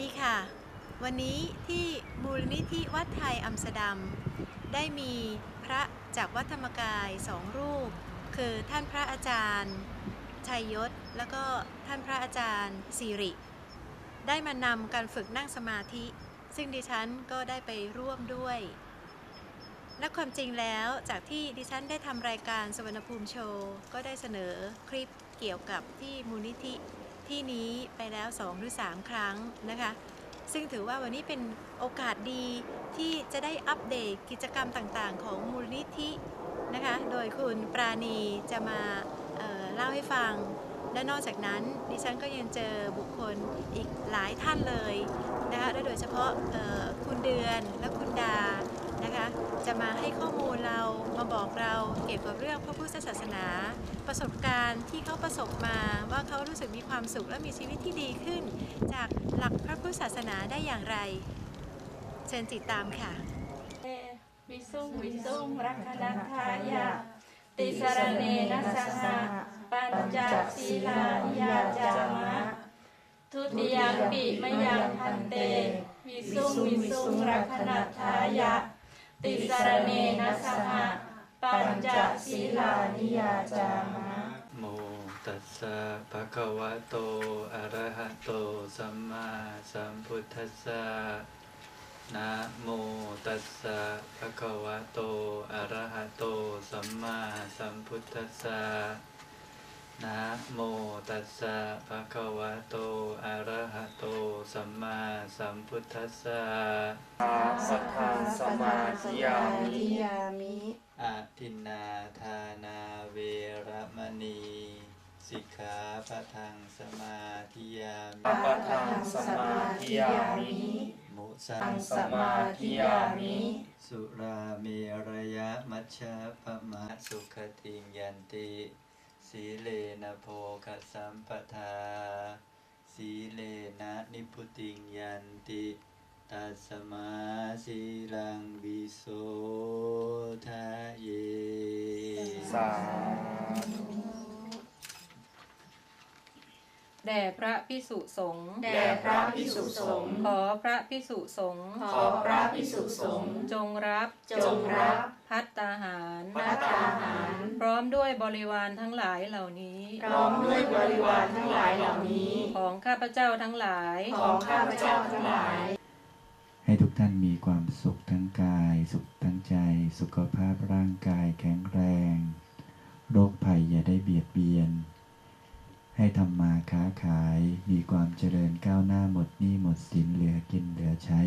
ดีค่ะ วันนี้ที่มูลนิธิวัดไทยอัมสเตอร์ดัมได้มีพระจากวัดธรรมกายสองรูป คือท่านพระอาจารย์ ชัยยศ แล้วก็ท่านพระอาจารย์สิริ ได้มานำการฝึกนั่งสมาธิ ซึ่งดิฉันก็ได้ไปร่วมด้วย และความจริงแล้วจากที่ดิฉันได้ทำรายการสวรรณภูมิโชว์ ก็ได้เสนอคลิปเกี่ยวกับที่มูลนิธิ ที่นี้ไปแล้ว2หรือ3ครั้งนะคะ ซึ่งถือว่าวันนี้เป็นโอกาสดีที่จะได้อัปเดตกิจกรรมต่างๆ ของมูลนิธินะคะ โดยคุณปราณีจะมาเเล่าให้ฟัง และนอกจากนั้นดิฉันก็ยังเจอบุคคลอีกหลายท่านเลยนะคะ และโดยเฉพาะคุณเดือนและคุณดา นะคะ จะมาให้ข้อมูลเรามาบอกเราเกี่ยวกับเรื่องพระพุทธศาสนา ประสบการณ์ที่เขาประสบมาว่าเขารู้สึกมีความสุขและมีชีวิตที่ดีขึ้น จากหลักพระพุทธศาสนาได้อย่างไร เชิญติดตามค่ะวิสุงวิสุงรักขดัทายะติสรเนนะสหะปัญจศีลายาจามะทุติยังปิมยังพันเต วิสุงวิสุงรักขณทายะ ติสรเนนะสหะปัญจศีลานิยาจามะโมตัสสะภะคะวะโตอะระหะโตสัมมาสัมพุทธัสสะนะโมตัสสะภะคะวะโตอะระหะโตสัมมาสัมพุทธัสสะ นะโมตัสสะภะคะวะโต อะระหะโต สัมมาสัมพุทธัสสะสัทธาสมาธิยามิยามิอาทินนาทานาเวระมณี สิกขาปะทังสมาธิยามิปปทังสมาธิยามิมุสัทังงสมาธิยามิ สุราเมระยะมัชฌะปะมาสุขติงยันติ สีเลนะโภคสัมปทา สีเลนะนิพุติงยันติตัสมาสีลังวิโสทะเย สาธุแด่พระพิสุสงฆ์แด่พระภิกษุสงฆ์ขอพระพิสุสงฆ์ขอพระภิกษุสงฆ์จงรับจงรับ พัตตาหารภัตตาหาร พร้อมด้วยบริวารทั้งหลายเหล่านี้ พร้อมด้วยบริวารทั้งหลายเหล่านี้ ของข้าพเจ้าทั้งหลาย ของข้าพเจ้าทั้งหลาย ให้ทุกท่านมีความสุขทั้งกาย สุขทั้งใจ สุขภาพร่างกายแข็งแรง โรคภัยอย่าได้เบียดเบียน ให้ทำมาค้าขาย มีความเจริญก้าวหน้าหมดหนี้หมดสินเหลือกินเหลือใช้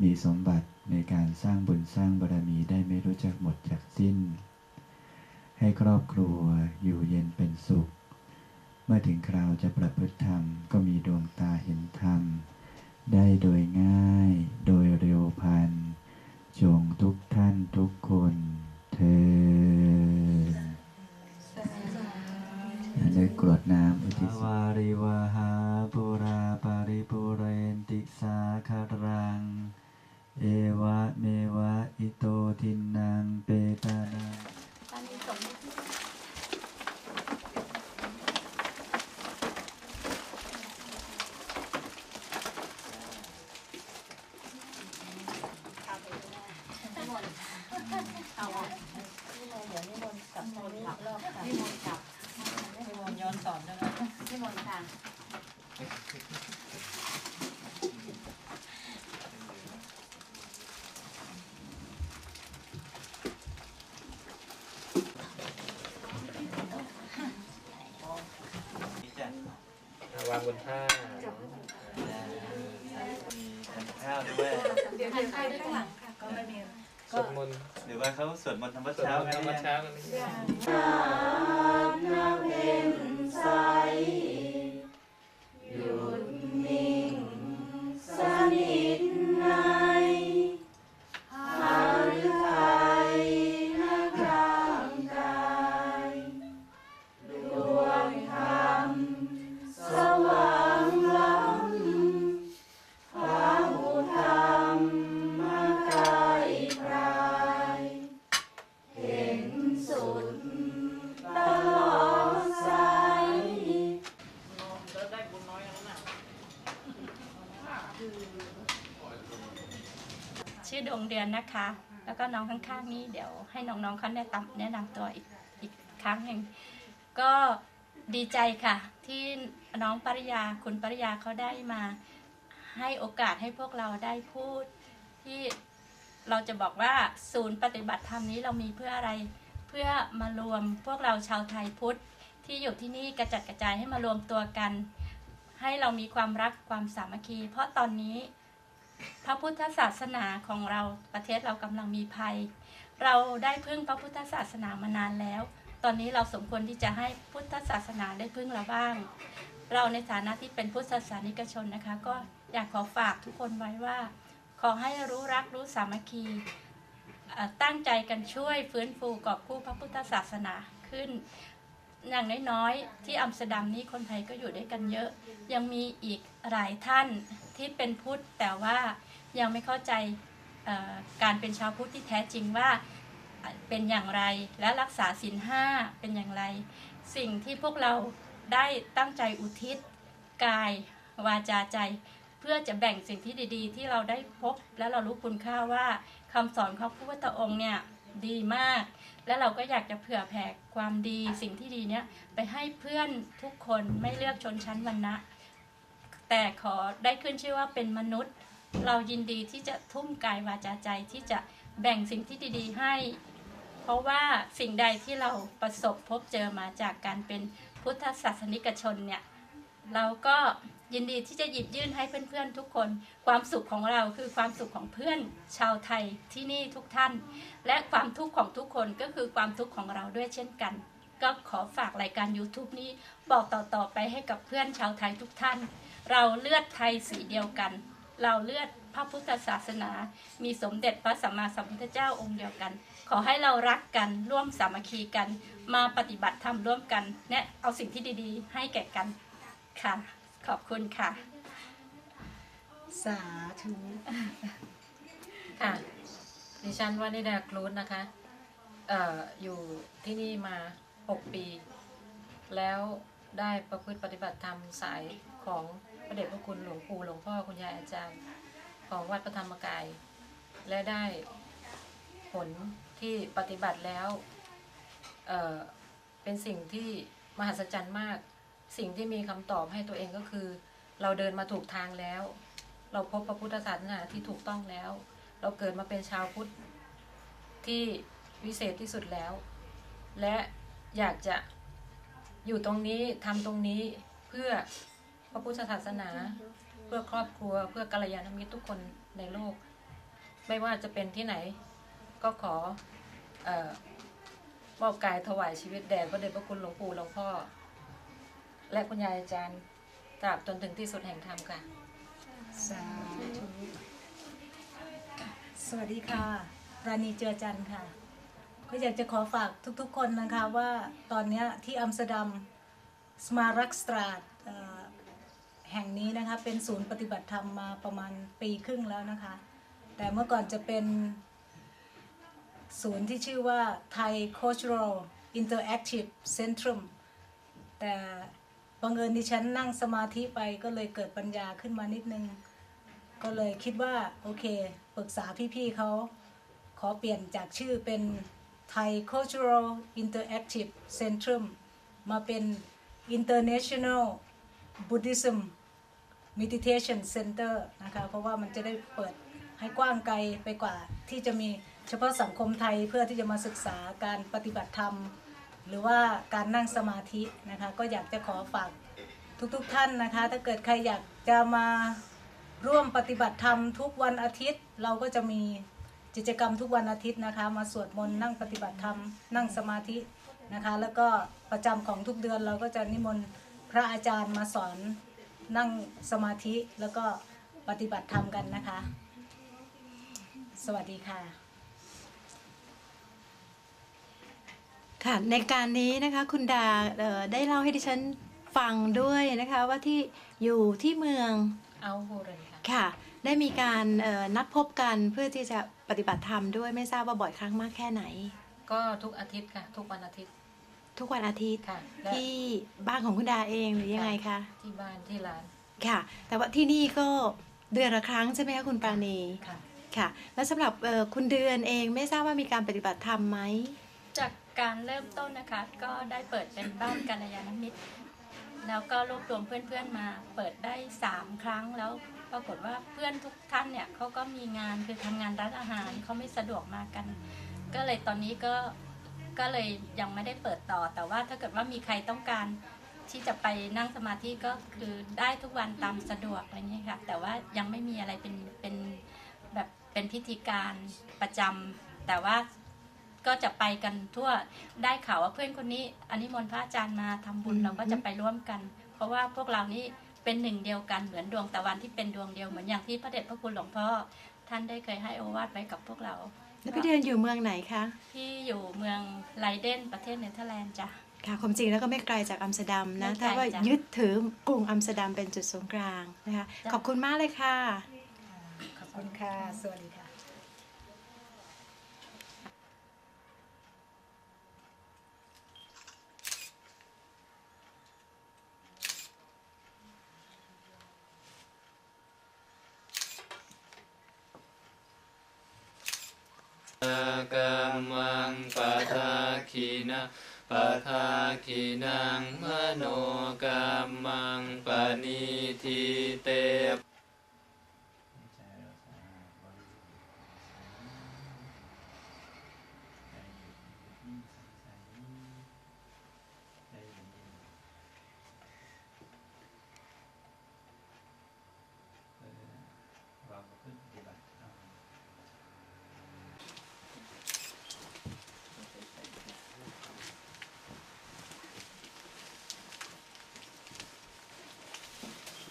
มีสมบัติในการสร้างบุญสร้างบารมีได้ไม่รู้จักหมดจากสิ้น ให้ครอบครัวอยู่เย็นเป็นสุข เมื่อถึงคราวจะประพฤติธรรมก็มีดวงตาเห็นธรรม ได้โดยง่าย โดยเร็วพาย จงทุกท่านทุกคนเธอได้กรวดน้ำอุทิศ วาริวหาปุราปาริปุเรนติสาคารัง เอวะเมวะอิโตทินังเปตานัง ย้อนสอนได้ไหม วางบนผ้ามีทานข้าวด้วยสวดมนต์หรือว่าเขาสวดมนต์ธรรมสวดเช้ามนต์กันธรรมเนี่ยเช้ากันนี่ตลอดส ชื่อดวงเดือนนะคะ แล้วก็น้องข้างๆนี้เดี๋ยวให้น้องๆเขาแนะนำแนะนำตัวอีกอีกครั้งหนึ่งก็ดีใจค่ะ ที่น้องปริยาคุณปริยาเขาได้มาให้โอกาสให้พวกเราได้พูด ที่เราจะบอกว่าศูนย์ปฏิบัติธรรมนี้เรามีเพื่ออะไร เพื่อมารวมพวกเราชาวไทยพุทธที่อยู่ที่นี่กระจัดกระจายให้มารวมตัวกัน ให้เรามีความรักความสามัคคี เพราะตอนนี้ พระพุทธศาสนาของเราประเทศเรากำลังมีภัย เราได้พึ่งพระพุทธศาสนามานานแล้ว ตอนนี้เราสมควรที่จะให้พุทธศาสนาได้พึ่งเราบ้าง เราในฐานะที่เป็นพุทธศาสนิกชนนะคะ ก็อยากขอฝากทุกคนไว้ว่า ขอให้รู้รักรู้สามัคคีตั้งใจกันช่วยฟื้นฟูกอบกู้พระพุทธศาสนาขึ้น อย่างน้อยๆ ที่อัมสเตอร์ดัมนี้คนไทยก็อยู่ด้วยกันเยอะ ยังมีอีกหลายท่านที่เป็นพุทธแต่ว่ายังไม่เข้าใจการเป็นชาวพุทธที่แท้จริงว่าเอ่อเป็นอย่างไรและรักษาศีลห้าเป็นอย่างไร สิ่งที่พวกเราได้ตั้งใจอุทิศ กายวาจาใจ เพื่อจะแบ่งสิ่งที่ดีๆ ที่เราได้พบและเรารู้คุณค่าว่าคำสอนของพระพุทธองค์เนี่ย ดีมาก และเราก็อยากจะเผื่อแผ่ความดีสิ่งที่ดีเนี้ยไปให้เพื่อนทุกคนไม่เลือกชนชั้นวรรณะ แต่ขอได้ขึ้นชื่อว่าเป็นมนุษย์ เรายินดีที่จะทุ่มกายวาจาใจที่จะแบ่งสิ่งที่ดีๆให้ เพราะว่าสิ่งใดที่เราประสบพบเจอมาจากการเป็นพุทธศาสนิกชนเนี่ยเราก็ ยินดีที่จะหยิบยื่นให้เพื่อนๆทุกคน ความสุขของเราคือความสุขของเพื่อนชาวไทยที่นี่ทุกท่าน และความทุกข์ของทุกคนก็คือความทุกข์ของเราด้วยเช่นกัน ก็ขอฝากรายการ YouTube นี้บอกต่อๆไปให้กับเพื่อนชาวไทยทุกท่าน เราเลือดไทยสีเดียวกัน เราเลือดพระพุทธศาสนา มีสมเด็จพระสัมมาสัมพุทธเจ้าองค์เดียวกัน ขอให้เรารักกันร่วมสามัคคีกัน มาปฏิบัติธรรมร่วมกัน และเอาสิ่งที่ดีๆ ให้แก่กันค่ะ ขอบคุณค่ะ สาธุค่ะดิฉันวานิดาครูดนะคะเอ่ออยู่ที่นี่มา 6 ปี แล้วได้ประพฤติปฏิบัติธรรมสายของพระเดชพระคุณหลวงปู่หลวงพ่อคุณยายอาจารย์ ของวัดพระธรรมกาย และได้ผลที่ปฏิบัติแล้วเอ่อเป็นสิ่งที่มหัศจรรย์มาก สิ่งที่มีคำตอบให้ตัวเองก็คือ เราเดินมาถูกทางแล้ว เราพบพระพุทธศาสนาที่ถูกต้องแล้ว เราเกิดมาเป็นชาวพุทธที่วิเศษที่สุดแล้ว และอยากจะอยู่ตรงนี้ทำตรงนี้เพื่อพระพุทธศาสนา เพื่อครอบครัว เพื่อกัลยาณมิตรทุกคนในโลก ไม่ว่าจะเป็นที่ไหนก็ขออมอบกายถวายชีวิตแด่พระเดชพระคุณหลวงปู่หลวงพ่อ และคุณยายอาจารย์ตราบจนถึงที่สุดแห่งธรรมค่ะ สาธุสวัสดีค่ะ ราณีเจือจันทร์ค่ะ ก็อยากจะขอฝากทุกๆคนนะคะว่าตอนนี้ที่อัมสเตอร์ดัมสมารักสตราดแห่งนี้นะคะเป็นศูนย์ปฏิบัติธรรมมาประมาณปีครึ่งแล้วนะคะ แต่เมื่อก่อนจะเป็นศูนย์ที่ชื่อว่า Thai Cultural Interactive Centrum แต่ บังเอิญดิฉันนั่งสมาธิไปก็เลยเกิดปัญญาขึ้นมานิดนึง ก็เลยคิดว่าโอเคปรึกษาพี่ๆเขาขอเปลี่ยนจากชื่อเป็น Thai Cultural Interactive Centrum มาเป็น International Buddhism Meditation Center นะคะเพราะว่ามันจะได้เปิดให้กว้างไกลไปกว่าที่จะมีเฉพาะสังคมไทยเพื่อที่จะมาศึกษาการปฏิบัติธรรม หรือว่าการนั่งสมาธินะคะ ก็อยากจะขอฝากทุกๆทท่านนะคะ ถ้าเกิดใครอยากจะมาร่วมปฏิบัติธรรมทุกวันอาทิตย์ เราก็จะมีกิจกรรมทุกวันอาทิตย์นะคะ มาสวดมนต์นั่งปฏิบัติธรรมนั่งสมาธินะคะ แล้วก็ประจำของทุกเดือนเราก็จะนิมนต์พระอาจารย์มาสอนนั่งสมาธิแล้วก็ปฏิบัติธรรมกันนะคะ สวัสดีค่ะ ค่ะในการนี้นะคะคุณดาเอ่อได้เล่าให้ดิฉันฟังด้วยนะคะว่าที่อยู่ที่เมืองเอาโฮเรนค่ะค่ะได้มีการเอ่อนัดพบกันเพื่อที่จะปฏิบัติธรรมด้วยไม่ทราบว่าบ่อยครั้งมากแค่ไหน ก็ทุกอาทิตย์ค่ะ ทุกวันอาทิตย์ ทุกวันอาทิตย์ค่ะและที่บ้านของคุณดาเองหรือยังไงคะที่บ้านที่ร้านค่ะ แต่ว่าที่นี่ก็เดือนละครั้งใช่ไหมคะคุณปราณีค่ะค่ะ แล้วสำหรับเอ่อคุณเดือนเองไม่ทราบว่ามีการปฏิบัติธรรมไหมจาก การเริ่มต้นนะคะ ก็ได้เปิดเป็นบ้านกัลยาณมิตร แล้วก็รวบรวมเพื่อนๆมาเปิดได้ 3 ครั้งแล้วปรากฏว่าเพื่อนทุกท่านเนี่ยเขาก็มีงานคือทำงานร้านอาหารเขาไม่สะดวกมากัน ก็เลยตอนนี้ก็ก็เลยยังไม่ได้เปิดต่อ แต่ว่าถ้าเกิดว่ามีใครต้องการที่จะไปนั่งสมาธิก็คือได้ทุกวันตามสะดวกอะไรเงี้ยค่ะ แต่ว่ายังไม่มีอะไรเป็นเป็นแบบเป็นพิธีการประจำแต่ว่า ก็จะไปกันทั่วได้ข่าวว่าเพื่อนคนนี้อันนี้มนต์พระอาจารย์มาทำบุญอืมเราก็จะไปร่วมกัน เพราะว่าพวกเรานี่เป็นหนึ่งเดียวกันเหมือนดวงตะวันที่เป็นดวงเดียวเหมือนอย่างที่พระเดชพระคุณหลวงพ่อท่านได้เคยให้โอวาทไว้กับพวกเราแล้วพี่เดือนอยู่เมืองไหนคะที่อยู่เมืองไลเดนประเทศเนเธอร์แลนด์จ้ะค่ะความจริงแล้วก็ไม่ไกลจากอัมสเตอร์ดัมนะไม่ไกลถ้าว่าจ้ะยึดถือกรุงอัมสเตอร์ดัมเป็นจุดศูนย์กลางนะคะจ้ะขอบคุณมากเลยค่ะ ขอบคุณค่ะ สวัสดีค่ะ กัมมังปะทาคีนะปะทาคีนังมโนกัมมังปะนิทิเต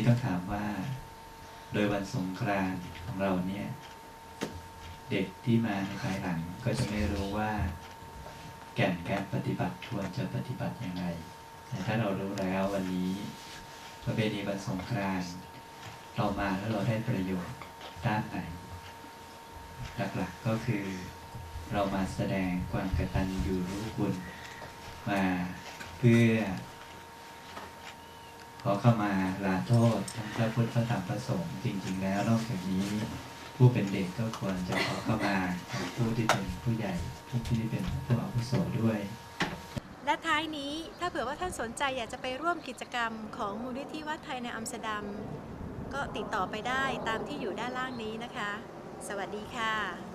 นี่ต้องถามว่า โดยวันสงกรานต์ของเราเนี่ย เด็กที่มาในภายหลังก็จะไม่รู้ว่า แก่นการปฏิบัติควรจะปฏิบัติอย่างไรแต่ถ้าเรารู้แล้ววันนี้ประเพณีวันสงกรานต์เรามาแล้วเราได้ประโยชน์ด้านไหน หลักๆก็คือเรามาแสดงความกตัญญูรู้คุณมาเพื่อ ขอเข้ามาลาโทษทั้งพระพุทธพระธรรมพระสงฆ์จริง ๆ แล้วนอกจากนี้ ผู้เป็นเด็กก็ควรจะขอเข้ามาผู้ที่เป็นผู้ใหญ่ผู้ที่เป็นผู้อาวุโสด้วย และท้ายนี้ถ้าเผื่อว่าท่านสนใจอยากจะไปร่วมกิจกรรมของมูลนิธิวัดไทยในอัมสเตอร์ดัมก็ติดต่อไปได้ตามที่อยู่ด้านล่างนี้นะคะ สวัสดีค่ะ